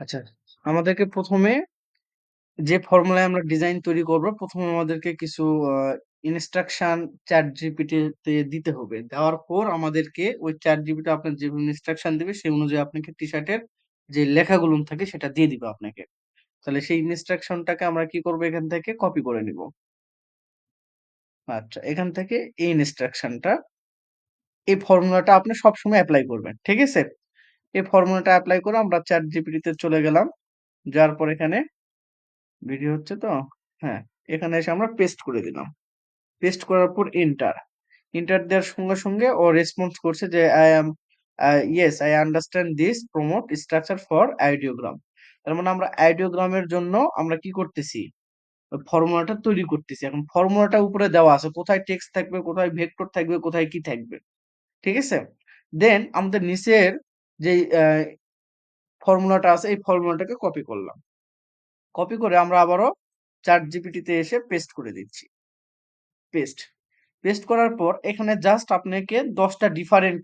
আচ্ছা, আমাদেরকে ১ম এ যে ফর্মুলায় আমরা ডিজাইন তৈরি করব, ১ম আমাদেরকে কিছু আ ইনস্ট্রাকশন ChatGPT তে দিতে হবে। দেওয়ার পর আমাদেরকে ওই ChatGPT আপনার যে ইনস্ট্রাকশন দিবে সেই অনুযায়ী আপনাকে টি-শার্টের যে লেখাগুলো থাকে সেটা দিয়ে দিবে আপনাকে। তাহলে সেই ইনস্ট্রাকশনটাকে আমরা কি করব এখান থেকে কপি করে নিব। আচ্ছা, এখান থেকে এই ইনস্ট্রাকশনটা এই ফর্মুলাটা আপনি সবসময় এপ্লাই করবেন। ঠিক আছে? এই ফর্মুলাটা অ্যাপ্লাই করে আমরা চ্যাট জিপিটিতে চলে গেলাম। যার পর এখানে ভিডিও হচ্ছে তো? হ্যাঁ, এখানে এসে আমরা পেস্ট করে দিলাম। পেস্ট করার পর এন্টার। এন্টার দেওয়ার সঙ্গে, সঙ্গে ও রেসপন্স করছে যে I am yes I understand this prompt structure for Ideogram. তার মানে আমরা আইডিওগ্রামের জন্য আমরা কি করতেছি? ফর্মুলাটা তৈরি করতেছি। এখন ফর্মুলাটা উপরে দেওয়া আছে। কোথায় টেক্সট থাকবে, কোথায় ভেক্টর থাকবে, কোথায় কি থাকবে। ঠিক আছে? দেন আমাদের নিচের যেই ফর্মুলাটা আছে এই ফর্মুলাটাকে কপি করলাম। কপি করে আমরা আবারও ChatGPT তে এসে পেস্ট করে দিচ্ছি। পেস্ট। পেস্ট করার পর এখানে জাস্ট আপনাকে ১০ টা ডিফারেন্ট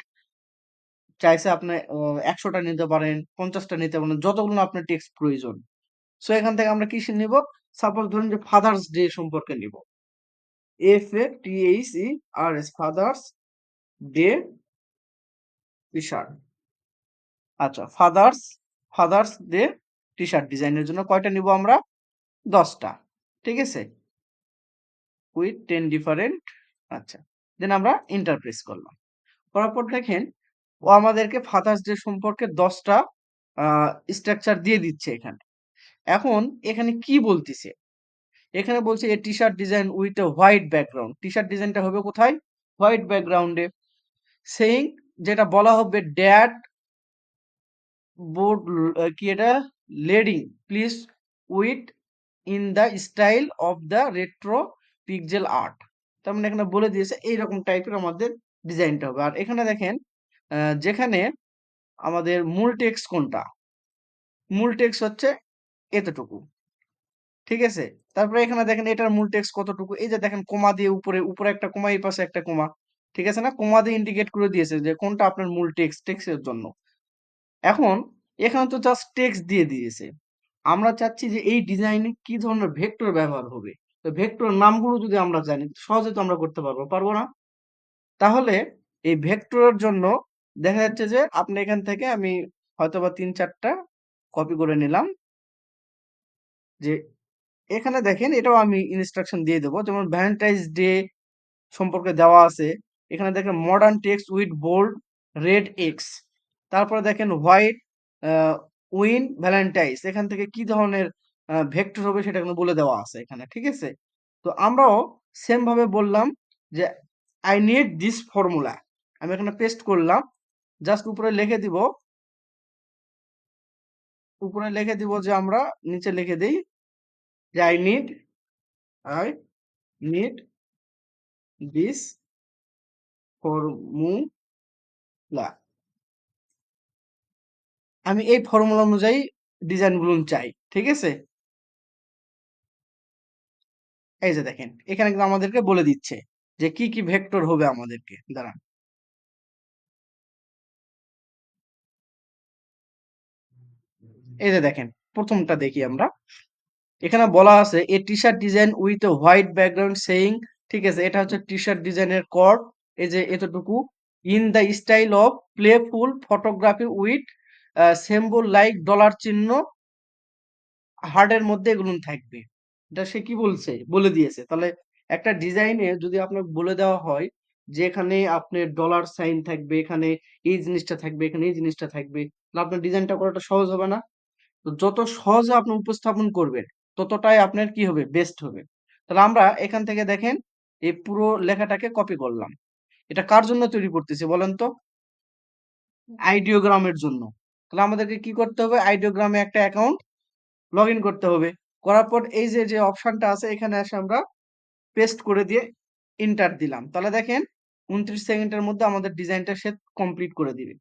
চাইছে আপনি অ ১০০ টা নিতে পারেন, ৫০ টা নিতে পারেন, যতগুলো আপনার টেক্সট প্রয়োজন। সো এখান থেকে আমরা কিসে নিব? সাপোজ ধরুন যে ফাদার্স ডে সম্পর্কে নিব। F A T H E R S Father's Day T-shirt. আচ্ছা ফাদার্স ফাদার্স ডে টি-শার্ট ডিজাইনের জন্য কয়টা নিব আমরা? দশটা, ঠিক আছে? উইথ টেন ডিফারেন্ট আচ্ছা। দেন আমরা ইন্টারপ্রেস করলাম। করার পর দেখেন, ও আমাদেরকে ফাদার্স ডে সম্পর্কে ১০ টা স্ট্রাকচার দিয়ে দিচ্ছে এখানে। এখন এখানে কি বলতিছে? এখানে বলছে a T-shirt design with a white background. T-shirt ডিজাইনটা হবে কোথায়? হোয়াইট ব্যাকগ্রাউন্ডে। সেইং যেটা বলা হবে ড্যাড বোর্ড কি এটা? Leading please with in the style of the retro pixel art. তার মানে এখানে বলে দিয়েছে এইরকম টাইপের আমাদের ডিজাইনটা হবে। আর এখানে দেখেন যেখানে আমাদের মূল টেক্সট কোনটা? মূল টেক্সট হচ্ছে এতটুকু। ঠিক আছে? তারপরে এখানে দেখেন এটার মূল টেক্সট কতটুকু? এই যে দেখেন কোমা দিয়ে উপরে, উপরে একটা কমা, এই পাশে একটা কোমা ঠিক আছে না? কমা দিয়ে ইন্ডিকেট করে দিয়েছে যে কোনটা আপনার মূল টেক্সট, টেক্সটের জন্য। এখন এখানে তো জাস্ট টেক্সট দিয়ে দিয়েছে। আমরা চাচ্ছি যে এই ডিজাইনে কি ধরনের ভেক্টর ব্যবহার হবে। তো ভেক্টর নামগুলো যদি আমরা জানি সহজে তো আমরা করতে পারব, পারব না? তাহলে এই ভেক্টরের জন্য দেখা যাচ্ছে যে আপনি এখান থেকে আমি হয়তোবা ৩-৪ টা কপি করে নিলাম। যে এখানে দেখেন এটাও আমি ইনস্ট্রাকশন দিয়ে দেবো যেমন ভ্যালেন্টাইনস ডে সম্পর্কে দেওয়া আছে। এখানে দেখেন modern text with bold red X. তারপরে দেখেন হোয়াইট উইন ভ্যালেন্টাইনস, এখান থেকে কি ধরনের ভেক্টর হবে সেটা এখানে বলে দেওয়া আছে এখানে। ঠিক আছে? তো আমরাও সেম ভাবে বললাম যে আই নিড দিস ফর্মুলা। আমি এখানে পেস্ট করলাম। জাস্ট উপরে লিখে দিব উপরে লিখে দিব যে আমরা নিচে লিখে দেই যে I need I need this formula. আমি এই ফর্মুলা অনুযায়ী ডিজাইনগুলো চাই। ঠিক আছে? এই যে দেখেন, এখানে কিন্তু আমাদেরকে বলে দিচ্ছে যে কি, কি ভেক্টর হবে আমাদেরকে। দাঁড়ান। এই যে দেখেন, প্রথমটা দেখি আমরা। এখানে বলা আছে a T-shirt design with white background saying ঠিক আছে? এটা হচ্ছে টি-শার্ট ডিজাইনের কড। এই যে এতটুকু। In the style of playful photography with symbol like dollar চিহ্ন হার্টের মধ্যে এগুলো থাকবে। এটা সে কি বলছে? বলে দিয়েছে। তাহলে একটা ডিজাইনে যদি আপনাকে বলে দেওয়া হয় যে এখানে আপনার ডলার সাইন থাকবে, এখানে এই জিনিসটা থাকবে, এখানে এই জিনিসটা থাকবে। তাহলে আপনার ডিজাইনটা করাটা সহজ হবে না? তো যত সহজে আপনি উপস্থাপন করবেন, ততটাই আপনার কি হবে? বেস্ট হবে। তাহলে আমরা এখান থেকে দেখেন এই পুরো লেখাটাকে কপি করলাম। এটা কার জন্য তৈরি করতেছি বলেন তো? আইডিওগ্রামের জন্য। তাহলে আমাদেরকে কি করতে হবে? আইডিওগ্রামে একটা অ্যাকাউন্ট লগইন করতে হবে। করার পর এই যে, যে অপশনটা আছে এখানে এসে আমরা পেস্ট করে দিয়ে ইন্টার দিলাম। তাহলে দেখেন ২৯ সেকেন্ডের মধ্যে আমাদের ডিজাইনটা সে কমপ্লিট করে দিবে।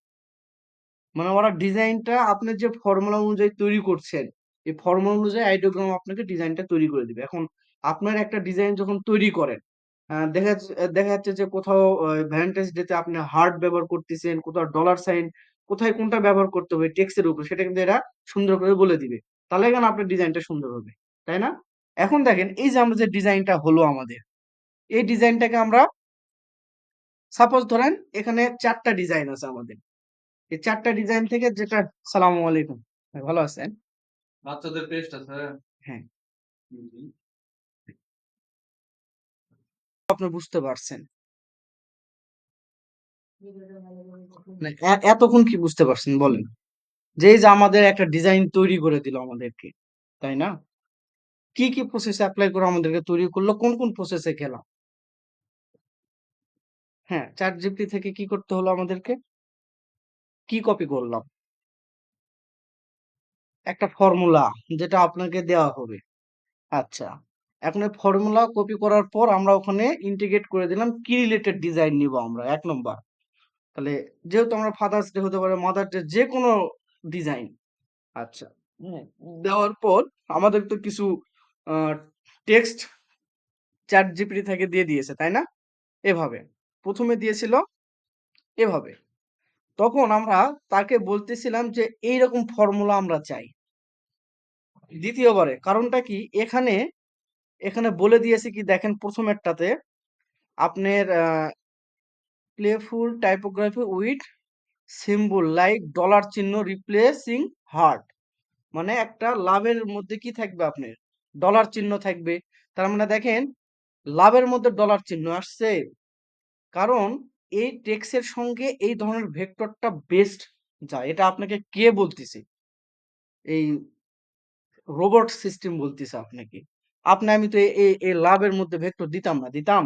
মানে ওরা ডিজাইনটা আপনি যে ফর্মুলা অনুযায়ী তৈরি করছেন, এই ফর্মুলা অনুযায়ী আইডিওগ্রাম আপনাকে ডিজাইনটা তৈরি করে দিবে। এখন আপনার একটা ডিজাইন যখন তৈরি করেন, দেখা যাচ্ছে দেখা যাচ্ছে যে কোথাও ভ্যালেন্টাইনস ডে তে আপনি হার্ট ব্যবহার করতেছেন, কোথাও ডলার সাইন, কোথায় কোনটা ব্যবহার করতে হবে টেক্সটের উপর সেটা কিন্তু এরা সুন্দর করে বলে দিবে। তাহলে এখানে আপনার ডিজাইনটা সুন্দর হবে তাই না? এখন দেখেন এই যে আমরা যে ডিজাইনটা হলো আমাদের এই ডিজাইনটাকে আমরা সাপোজ ধরেন এখানে চারটা ডিজাইন আছে আমাদের। এই চারটা ডিজাইন থেকে যেটা সালাম আলাইকুম ভালো আছেন? বাচ্চাদের পেস্ট আছে হ্যাঁ। আপনি বুঝতে পারছেন। এতক্ষণ কি বুঝতে পারছেন? বলেন। যে যে আমাদের একটা ডিজাইন তৈরি করে দিল আমাদেরকে, তাই না? কি কি প্রসেস অ্যাপ্লাই করে আমাদেরকে তৈরি করল? কোন কোন প্রসেসে গেলাম হ্যাঁ চ্যাট জিপিটি থেকে কি করতে হলো আমাদেরকে? কি কপি করলাম? একটা ফর্মুলা যেটা আপনাকে দেওয়া হবে। আচ্ছা এখন ফর্মুলা কপি করার পর আমরা ওখানে ইন্টিগ্রেট করে দিলাম, কি রিলেটেড ডিজাইন নিব আমরা? এক নম্বর। তাহলে যেহেতু আমরা ফাদার্স ডে হতে পারে মাদার ডে যে কোনো ডিজাইন আচ্ছা দেওয়ার পর আমাদের তো কিছু টেক্সট চ্যাট জিপিটি থেকে দিয়ে দিয়েছে তাই না? এভাবে। প্রথমে দিয়েছিল এভাবে। তখন আমরা তাকে বলতেছিলাম যে এইরকম ফর্মুলা আমরা চাই। দ্বিতীয়বারে কারণটা কি? এখানে এখানে বলে দিয়েছে কি দেখেন প্রথমেরটাতে আপনার playful typography with symbol like dollar চিহ্ন রিপ্লেসিং হার্ট মানে একটা লাভের মধ্যে কি থাকবে আপনার? ডলার চিহ্ন থাকবে। তার মানে দেখেন, লাভের মধ্যে ডলার চিহ্ন আসছে। কারণ এই টেক্সের সঙ্গে এই ধরনের ভেক্টরটা বেস্ট যায় এটা আপনাকে কে বলতেছে? এই রোবট সিস্টেম বলতেছে আপনাকে। আপনি, আমি তো এই লাভের মধ্যে ভেক্টর দিতাম না, দিতাম।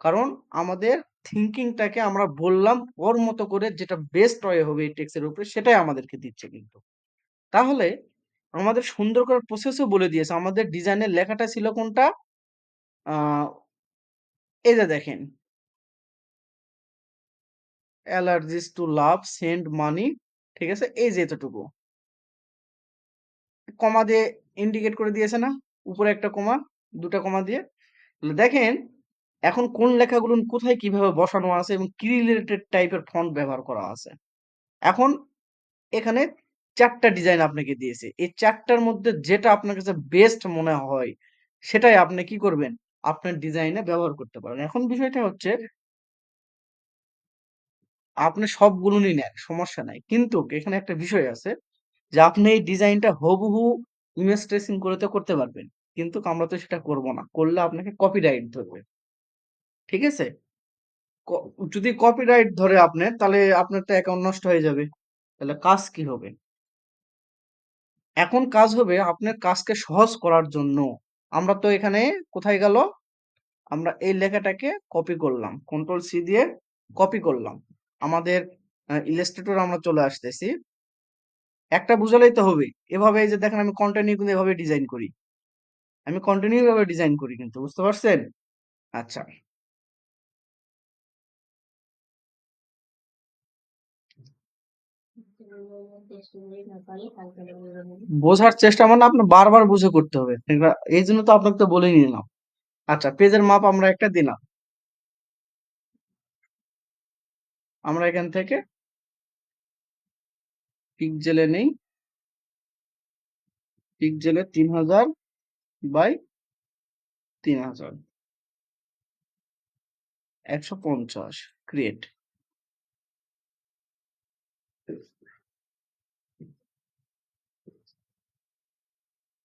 কারণ আমাদের থিঙ্কিংটাকে আমরা বললাম, ওর মতো করে যেটা বেস্ট ওয়ে হবে এই টেক্সের উপরে, সেটাই আমাদেরকে দিচ্ছে কিন্তু। তাহলে আমাদের সুন্দর করে প্রসেসও বলে দিয়েছে। আমাদের ডিজাইনের লেখাটা ছিল কোনটা? এই যে দেখেন। Allergies to love send money ঠিক আছে? এই যে এতটুকু। কমা দিয়ে ইন্ডিকেট করে দিয়েছে না? উপরে একটা কমা, দুটা কমা দিয়ে। দেখেন এখন কোন লেখাগুলো কোথায় কীভাবে বসানো আছে এবং কি রিলেটেড টাইপের ফন্ট ব্যবহার করা আছে? এখন এখানে চারটা ডিজাইন আপনাকে দিয়েছে। এই চারটার মধ্যে যেটা আপনার কাছে বেস্ট মনে হয়, সেটাই আপনি কি করবেন? আপনার ডিজাইনে ব্যবহার করতে পারেন। এখন বিষয়টা হচ্ছে আপনি সবগুলো নিয়ে নেন, সমস্যা নাই। কিন্তু এখানে একটা বিষয় আছে যে আপনি এই ডিজাইনটা হুবহু ইমেজ ট্রেসিং করে তো করতে পারবেন। কিন্তু আমরা তো সেটা করব না। করলে আপনাকে কপিরাইট ধরবে। ঠিক আছে? যদি কপিরাইট ধরে আপনার, তাহলে আপনার তো অ্যাকাউন্ট নষ্ট হয়ে যাবে। তাহলে কাজ কি হবে? এখন কাজ হবে আপনার কাজকে সহজ করার জন্য। আমরা তো এখানে কোথায় গেল? আমরা এই লেখাটাকে কপি করলাম। কন্ট্রোল সি দিয়ে কপি করলাম। আমাদের ইলাস্ট্রেটর আমরা চলে আসতেছি। একটা বুঝালেই তো হবে। এভাবে এই যে দেখেন আমি কন্টিনিউ কিন্তু এভাবে ডিজাইন করি। আমি কন্টিনিউ ভাবে ডিজাইন করি কিন্তু, বুঝতে পারছেন? আচ্ছা। বোঝার চেষ্টা মানে আপনার বারবার বুঝে করতে হবে। এই জন্য তো আপনাকে তো বলে নিলাম। আচ্ছা পেজের মাপ আমরা একটা দিলাম। আমরা এখান থেকে পিকজেলে নেই। পিকজেলে তিন হাজার বাই তিন হাজার। একশো পঞ্চাশ ক্রিয়েট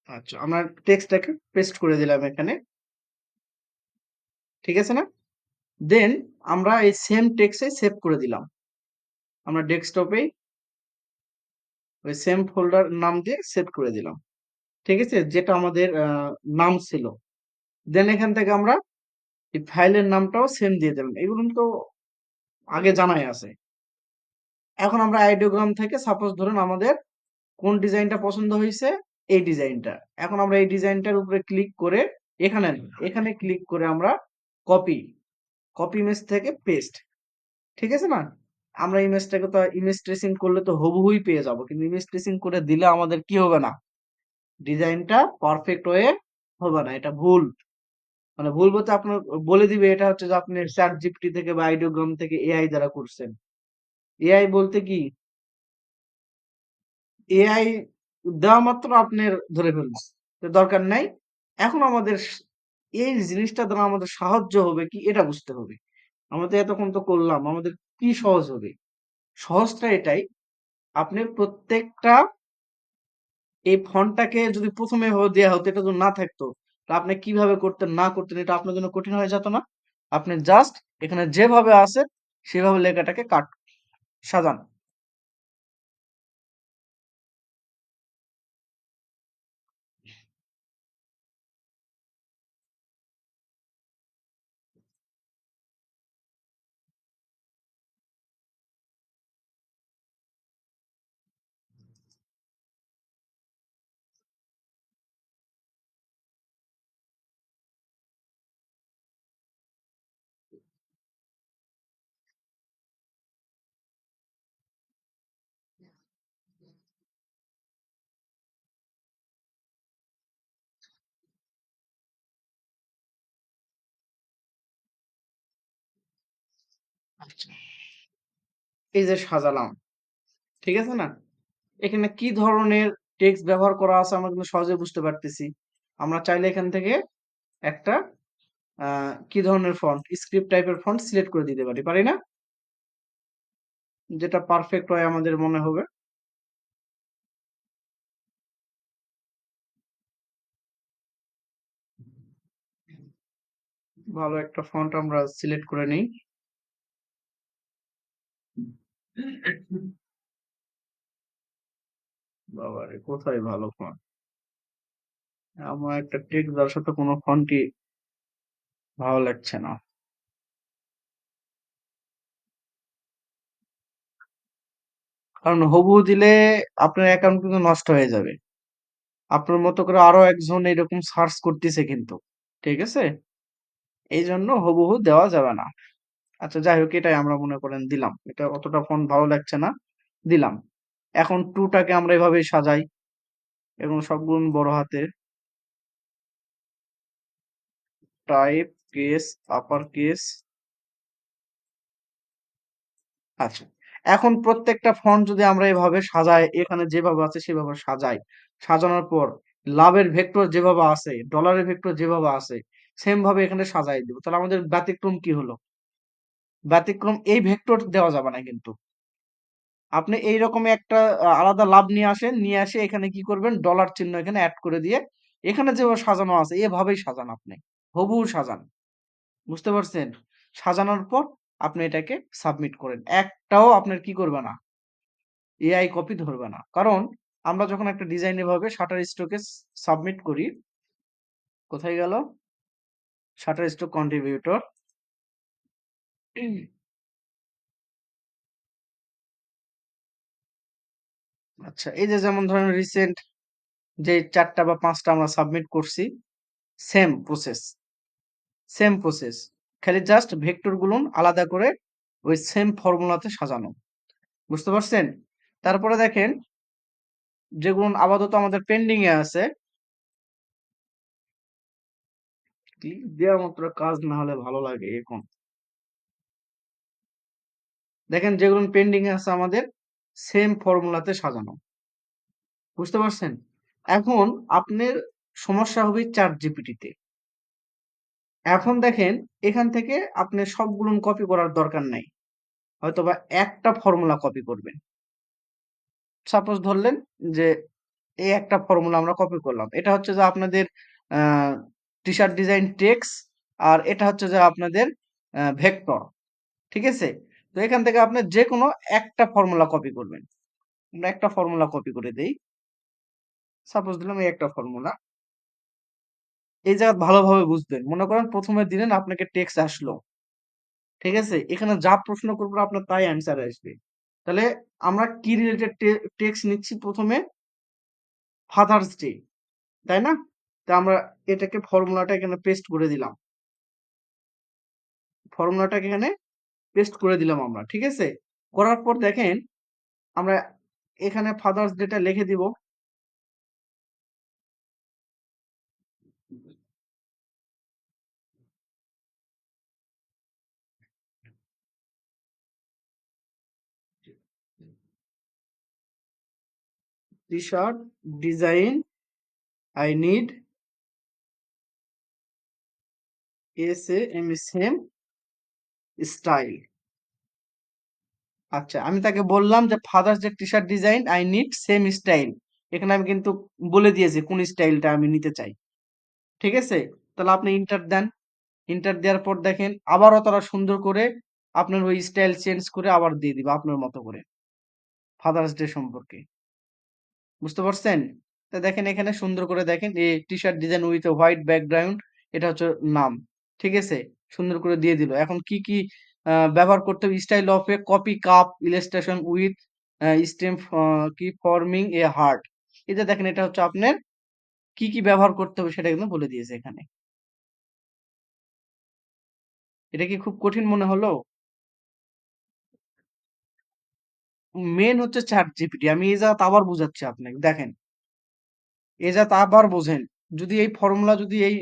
আচ্ছা আমরা টেক্সটটাকে পেস্ট করে দিলাম এখানে। ঠিক আছে না? দেন আমরা এই সেম টেক্সটে সেভ করে দিলাম। আমরা ডেস্কটপে ওই সেম ফোল্ডার নাম দিয়ে সেভ করে দিলাম। ঠিক আছে? যেটা আমাদের নাম ছিল। দেন এখান থেকে আমরা এই ফাইলের নামটাও সেম দিয়ে দিলাম। এগুলো তো আগে জানাই আছে। এখন আমরা আইডিওগ্রাম থেকে সাপোজ ধরুন আমাদের কোন ডিজাইনটা পছন্দ হয়েছে এই ডিজাইনটা। এখন আমরা এই ডিজাইনটার উপরে ক্লিক করে এখানে এখানে ক্লিক করে আমরা কপি কপি ইমেজ থেকে পেস্ট। ঠিক আছে না? আমরা ইমেজটাকে তো ইমেজ ট্রেসিং করলে তো হুবহুই পেয়ে যাব। কিন্তু ইমেজ ট্রেসিং করে দিলে আমাদের কি হবে না? ডিজাইনটা পারফেক্ট হয়ে হবে না। এটা ভুল। মানে ভুল বলতে আপনার বলে দিবে এটা হচ্ছে যে আপনি চ্যাট জিপিটি থেকে বা আইডিওগ্রাম থেকে এআই দ্বারা করছেন। এআই বলতে কি? এআই দেওয়া মাত্র আপনার ধরে ফেলবে তো দরকার নাই। এখন আমাদের এই জিনিসটা দ্বারা আমাদের সাহায্য হবে কি এটা বুঝতে হবে। আমাদের এতক্ষণ তো করলাম, আমাদের কি সহজ হবে? সহজটা এটাই, আপনার প্রত্যেকটা এই ফন্টটাকে যদি প্রথমে দেওয়া হতো, এটা যদি না থাকতো, তা আপনি কীভাবে করতেন, না করতেন, এটা আপনার জন্য কঠিন হয়ে যেত না। আপনি জাস্ট এখানে যেভাবে আছে, সেভাবে লেখাটাকে কাট, সাজান। আচ্ছা। এই যে সাজালাম, ঠিক আছে না? এখানে কি ধরনের টেক্সট ব্যবহার করা আছে আমরা কিন্তু সহজে বুঝতে পারতেছি। আমরা চাইলে এখান থেকে একটা কি ধরনের ফন্ট স্ক্রিপ্ট টাইপের ফন্ট সিলেক্ট করে দিতে পারি পারি না? যেটা পারফেক্ট হয় আমাদের মনে হবে। ভালো একটা ফন্ট আমরা সিলেক্ট করে নিই। বাবারে, কোথায় ভালো ফন্ট আমার একটা টেক্সট দেওয়ার সাথে কোনো ফন্টই ভালো লাগছে না। কারণ হুবহু দিলে আপনার অ্যাকাউন্ট কিন্তু নষ্ট হয়ে যাবে। আপনার মতো করে আরও একজন এরকম সার্চ করতেছে কিন্তু, ঠিক আছে? এই জন্য হুবহু দেওয়া যাবে না। আচ্ছা যাই হোক, এটাই আমরা মনে করেন দিলাম। এটা অতটা ফন্ট ভালো লাগছে না, দিলাম। এখন টুটাকে আমরা এভাবে সাজাই এবং সবগুলো বড় হাতে টাইপ কেস আপার কেস আচ্ছা এখন প্রত্যেকটা ফন্ট যদি আমরা এভাবে সাজাই, এখানে যেভাবে আছে সেভাবে সাজাই। সাজানোর পর লাভের ভেক্টর যেভাবে আছে ডলারের ভেক্টর যেভাবে আছে সেম ভাবে এখানে সাজাই দিব। তাহলে আমাদের ব্যতিক্রম কি হলো? ব্যতিক্রম এই ভেক্টর দেওয়া যাবে না কিন্তু। আপনি এইরকম একটা আলাদা লাভ নিয়ে আসেন, নিয়ে আসে এখানে কি করবেন? ডলার চিহ্ন এখানে অ্যাড করে দিয়ে এখানে যেভাবে সাজানো আছে, এভাবেই সাজান আপনি। হুবহু সাজান। বুঝতে পারছেন? সাজানোর পর আপনি এটাকে সাবমিট করেন। একটাও আপনার কি করবে না? এআই কপি ধরবে না। কারণ আমরা যখন একটা ডিজাইন এভাবে শাটার স্টকে সাবমিট করি, কোথায় গেল? শাটার স্টক কন্ট্রিবিউটর আচ্ছা এই যে যেমন ধরেন রিসেন্ট যে চারটা বা পাঁচটা আমরা সাবমিট করছি সেম প্রসেস সেম প্রসেস খালি জাস্ট ভেক্টরগুলো আলাদা করে ওই সেম ফর্মুলাতে সাজানো, বুঝতে পারছেন? তারপরে দেখেন যেগুলো আপাতত আমাদের পেন্ডিং এ আছে দেওয়ার মতো কাজ না হলে ভালো লাগে এখন। দেখেন যেগুলো পেন্ডিং আছে আমাদের সেম ফর্মুলাতে সাজানো। বুঝতে পারছেন? এখন আপনার সমস্যা হবে চার জিপিটিতে এখন দেখেন, এখান থেকে আপনি সবগুলো কপি করার দরকার নাই। হয়তোবা একটা ফর্মুলা কপি করবেন। সাপোজ ধরলেন যে, এই একটা ফর্মুলা আমরা কপি করলাম। এটা হচ্ছে যে আপনাদের টি শার্ট ডিজাইন টেক্স আর এটা হচ্ছে যে আপনাদের ভেক্টর ঠিক আছে? এখান থেকে আপনি যে কোনো একটা ফর্মুলা কপি করবেন। আমরা একটা ফর্মুলা কপি করে দেই। সাপোজ দিলাম এই একটা ফর্মুলা এই জায়গা ভালোভাবে বুঝবেন। মনে করেন প্রথমে দিলেন আপনাকে টেক্স আসলো। ঠিক আছে? এখানে যা প্রশ্ন করব আপনার তাই অ্যান্সার আসবে। তাহলে আমরা কি রিলেটেড টেক্স নিচ্ছি প্রথমে? ফাদার্স ডে তাই না? তা আমরা এটাকে ফর্মুলাটা এখানে পেস্ট করে দিলাম। ফর্মুলাটাকে এখানে পেস্ট করে দিলাম আমরা, ঠিক আছে? করার পর দেখেন, আমরা এখানে ফাদার্স ডেটা লিখে দিব। T-shirt, design, I need same same style আচ্ছা আমি তাকে বললাম যে ফাদার্স যে T shirt design I need same style এখানে আমি কিন্তু বলে দিয়েছি কোন স্টাইলটা আমি নিতে চাই। ঠিক আছে? তাহলে আপনি ইন্টার দেন। ইন্টার দেওয়ার পর দেখেন, আবারও তারা সুন্দর করে আপনার ওই স্টাইল চেঞ্জ করে আবার দিয়ে দিবে আপনার মতো করে। ফাদার্স ডে সম্পর্কে। বুঝতে পারছেন? তা দেখেন এখানে সুন্দর করে দেখেন, এই T shirt design with white background এটা হচ্ছে নাম। ঠিক আছে? সুন্দর করে দিয়ে দিল। এখন কি কি ব্যবহার করতে হবে? Style of a coffee cup illustration with steam কি ফর্মিং এ হার্ট যে দেখেন, এটা হচ্ছে আপনার কি কি ব্যবহার করতে হবে সেটা কিন্তু বলে দিয়েছে এখানে। এটা কি খুব কঠিন মনে হলো? মেন হচ্ছে চ্যাট জিপিটি আমি এই জায়গাতে আবার বুঝাচ্ছি আপনাকে। দেখেন, এই জায়গাতে আবার বোঝেন। যদি এই ফর্মুলা যদি এই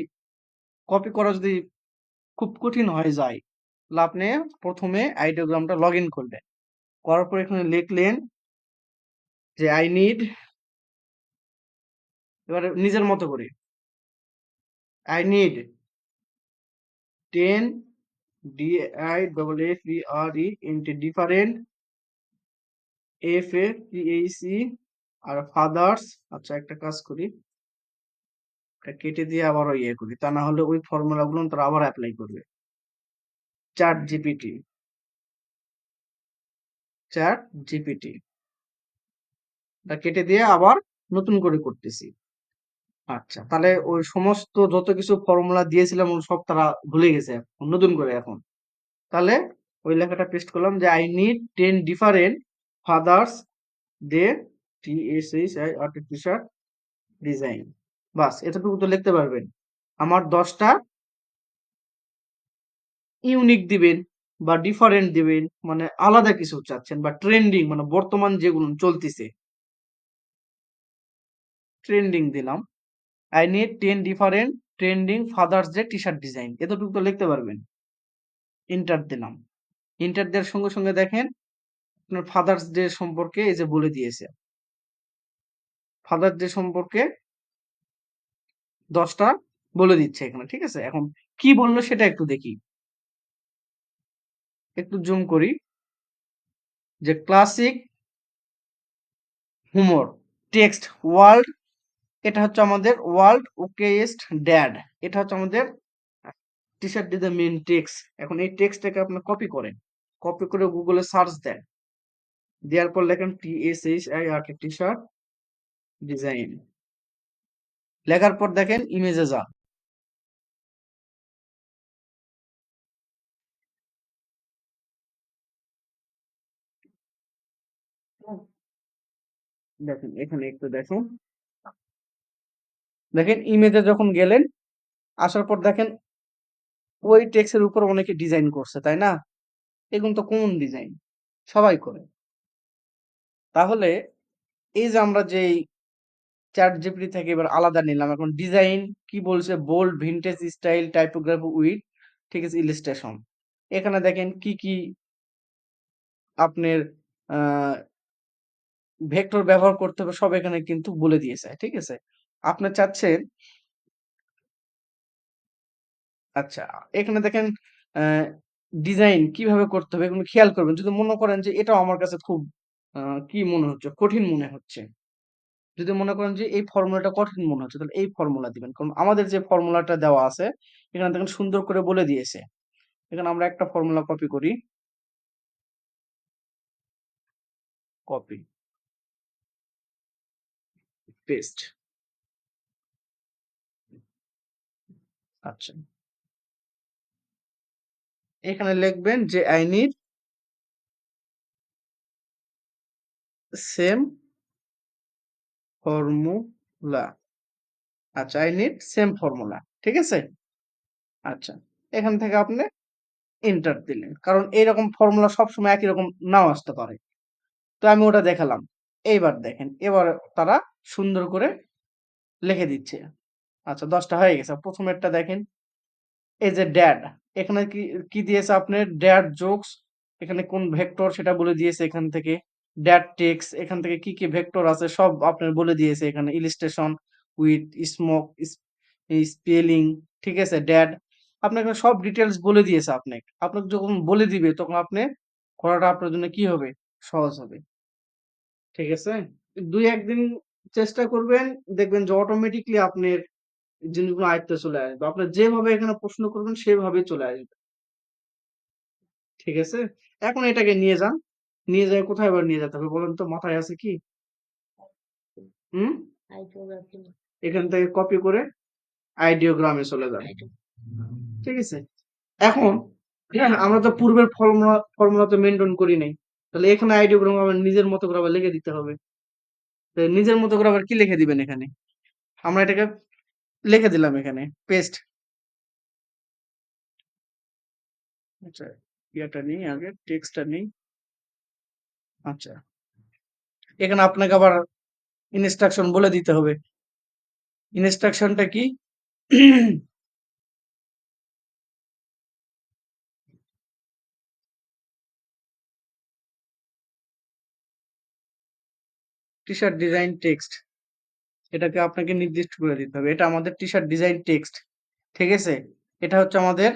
কপি করা যদি খুব কঠিন হয়ে যায়। তাহলে আপনি প্রথমে আইডিওগ্রামটা লগ ইন করবেন করার পর এখানে লিখলেন যে আই নিড এবারে নিজের মতো করে। I need ten D I double F R E into different F A E R fathers আচ্ছা একটা কাজ করি। কেটে দিয়ে আবারও ইয়ে করি। তা না হলে ওই ফর্মুলা গুলো তারা আবার অ্যাপ্লাই করবে। চ্যাট জিপিটি চ্যাট জিপিটি কেটে দিয়ে আবার নতুন করে করতেছি। আচ্ছা তাহলে ওই সমস্ত যত কিছু ফর্মুলা দিয়েছিলাম সব তারা ভুলে গেছে নতুন করে এখন। তাহলে ওই লেখাটা পেস্ট করলাম যে I need ten different fathers day T S H I artificial design বাস, এতটুকু তো লিখতে পারবেন। আমার দশটা ইউনিক দিবেন বা ডিফারেন্ট দিবেন মানে আলাদা কিছু চাচ্ছেন বা ট্রেন্ডিং মানে বর্তমান যেগুলো চলতেছে। ট্রেন্ডিং দিলাম। I need ten different trending fathers day T shirt design এতটুকু তো লিখতে পারবেন। ইন্টার দিলাম। ইন্টার দেওয়ার সঙ্গে সঙ্গে দেখেন, আপনার ফাদার্স ডে সম্পর্কে এই যে বলে দিয়েছে। ফাদার্স ডে সম্পর্কে দশটা বলে দিচ্ছে এখানে, ঠিক আছে? এখন কি বলল সেটা একটু দেখি। একটু জুম করি। যে ক্লাসিক হুমর টেক্সট ওয়ার্ল্ড এটা হচ্ছে আমাদের ওয়ার্ল্ড ওকেস্ট ড্যাড এটা হচ্ছে আমাদের T shirt design men text এখন এই টেক্সটটাকে আপনি কপি করেন। কপি করে গুগলে সার্চ দেন। দেওয়ার পর লেখেন T S H I R T shirt design লেখার পর দেখেন ইমেজে যান। দেখেন, এখানে একটু দেখুন। দেখেন ইমেজে যখন গেলেন, আসার পর দেখেন, ওই টেক্সের উপর অনেকে ডিজাইন করছে, তাই না? এগুলো তো কোন ডিজাইন সবাই করে। তাহলে, এই যে আমরা যেই চ্যাট জিপিটি থেকে এবার আলাদা নিলাম। এখন ডিজাইন কি বলছে? Bold vintage style typography with ঠিক আছে ইলিস্ট্রেশন এখানে দেখেন কি কি আপনার ভেক্টর ব্যবহার করতে হবে, সব এখানে কিন্তু বলে দিয়েছে, ঠিক আছে? আপনি চাচ্ছেন আচ্ছা এখানে দেখেন ডিজাইন কীভাবে করতে হবে, এগুলো খেয়াল করবেন। যদি মনে করেন যে এটাও আমার কাছে খুব কি মনে হচ্ছে, কঠিন মনে হচ্ছে। যদি মনে করেন যে এই ফর্মুলাটা কঠিন মনে হচ্ছে তাহলে এই ফর্মুলা দিবেন। কারণ আমাদের যে ফর্মুলাটা দেওয়া আছে এখানে দেখেন সুন্দর করে বলে দিয়েছে। এখানে আমরা একটা ফর্মুলা কপি করি। কপি পেস্ট আচ্ছা। এখানে লিখবেন যে আই নিড সেম ফর্মুলা আচ্ছা আই নিড সেম ফর্মুলা ঠিক আছে? আচ্ছা এখান থেকে আপনি এন্টার দিলেন, কারণ এইরকম ফর্মুলা সবসময় একই রকম নাও আসতে পারে। তো আমি ওটা দেখালাম। এইবার দেখেন, এবার তারা সুন্দর করে লিখে দিচ্ছে। আচ্ছা দশটা হয়ে গেছে। প্রথমেরটা দেখেন, এই যে ড্যাড এখানে কি কি দিয়েছে আপনার ড্যাড জোকস এখানে কোন ভেক্টর সেটা বলে দিয়েছে এখান থেকে। ড্যাট টেক্সট এখান থেকে কি, কি ভেক্টর আছে সব আপনার বলে দিয়েছে এখানে। ইলিস্ট্রেশন উইথ স্মোক স্পেলিং ঠিক আছে? ড্যাড আপনাকে সব ডিটেলস বলে দিয়েছে আপনাকে। আপনাকে যখন বলে দিবে তখন আপনি করাটা আপনার জন্য কি হবে? সহজ হবে। ঠিক আছে? দুই একদিন চেষ্টা করবেন দেখবেন যে অটোমেটিকলি আপনার জিনিসগুলো আয়ত্তে চলে আসবে। আপনার যেভাবে এখানে প্রশ্ন করবেন সেভাবে চলে আসবে। ঠিক আছে? এখন এটাকে নিয়ে যান। নিয়ে যায়, কোথায় আবার নিয়ে যেতে হবে বলেন তো? মাথায় আছে কি? এখান থেকে কপি করে আইডিওগ্রামে চলে যান ঠিক আছে? এখন হ্যাঁ আমরা তো পূর্বের ফর্মুলা ফর্মুলা তো মেনটেন করি নাই। তাহলে এখানে আইডিওগ্রাম আবার নিজের মতো করে আবার লিখে দিতে হবে। নিজের মতো করে আবার কি লিখে দিবেন এখানে? আমরা এটাকে লিখে দিলাম এখানে পেস্ট আচ্ছা ইয়াটা নেই, আগে টেক্সটটা নেই। আচ্ছা। এখানে আপনাকে আবার ইনস্ট্রাকশন বলে দিতে হবে। ইনস্ট্রাকশনটা কি? টি শার্ট ডিজাইন টেক্সট এটাকে আপনাকে নির্দিষ্ট করে দিতে হবে। এটা আমাদের টি শার্ট ডিজাইন টেক্সট ঠিক আছে? এটা হচ্ছে আমাদের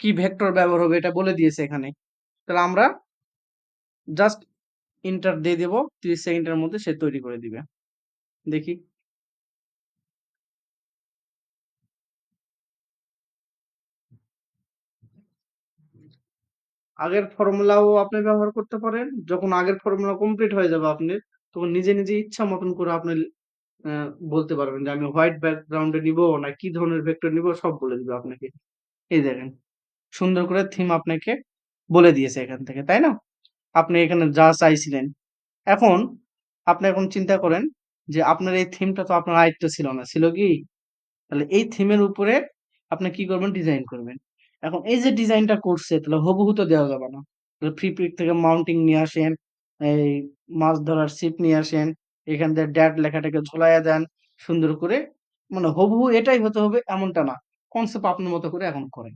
কি ভেক্টর ব্যবহার হবে এটা বলে দিয়েছে এখানে। তাহলে আমরা জাস্ট ইন্টার দিয়ে দেবো, তিরিশ সেকেন্ডের মধ্যে সে তৈরি করে দিবে। দেখি। আগের ফর্মুলাও আপনি ব্যবহার করতে পারেন। যখন আগের ফর্মুলা কমপ্লিট হয়ে যাবে আপনি তখন নিজে নিজে ইচ্ছা মতন করে আপনি বলতে পারবেন যে, আমি হোয়াইট ব্যাকগ্রাউন্ডে নিব না, কি ধরনের ভেক্টর নিব? সব বলে দিবে আপনাকে। এই দেখেন, সুন্দর করে থিম আপনাকে বলে দিয়েছে এখান থেকে, তাই না? আপনি এখানে যা চাইছিলেন। এখন আপনি এখন চিন্তা করেন যে আপনার এই থিমটা তো আপনার আয়ত্ত ছিল না। ছিল কি? তাহলে এই থিমের উপরে আপনি কি করবেন? ডিজাইন করবেন। এখন এই যে ডিজাইনটা করছে, তাহলে হুবহু তো দেওয়া যাবে না। ফ্রি পিক থেকে মাউন্টিং নিয়ে আসেন, এই মাছ ধরার ছিপ নিয়ে আসেন, এখান থেকে ড্যাট লেখাটাকে ঝোলাইয়া দেন, সুন্দর করে। মানে হুবহু এটাই হতে হবে, এমনটা না। কনসেপ্ট আপনার মতো করে এখন করেন।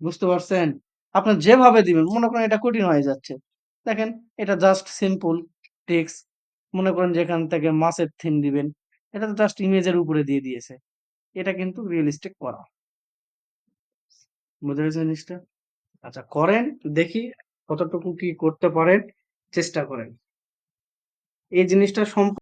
বুঝতে পারছেন? আপনার যেভাবে দিবেন, মনে করেন এটা কঠিন হয়ে যাচ্ছে। দেখেন, এটা জাস্ট সিম্পল টেক্সট মনে করেন যেখান থেকে মাছের থিম দিবেন, এটা তো জাস্ট ইমেজের উপরে দিয়ে দিয়েছে। এটা কিন্তু রিয়েলিস্টিক করা। বুঝতে জিনিসটা? আচ্ছা করেন, দেখি কতটুকু কি করতে পারেন, চেষ্টা করেন। এই জিনিসটা সম্পূর্ণ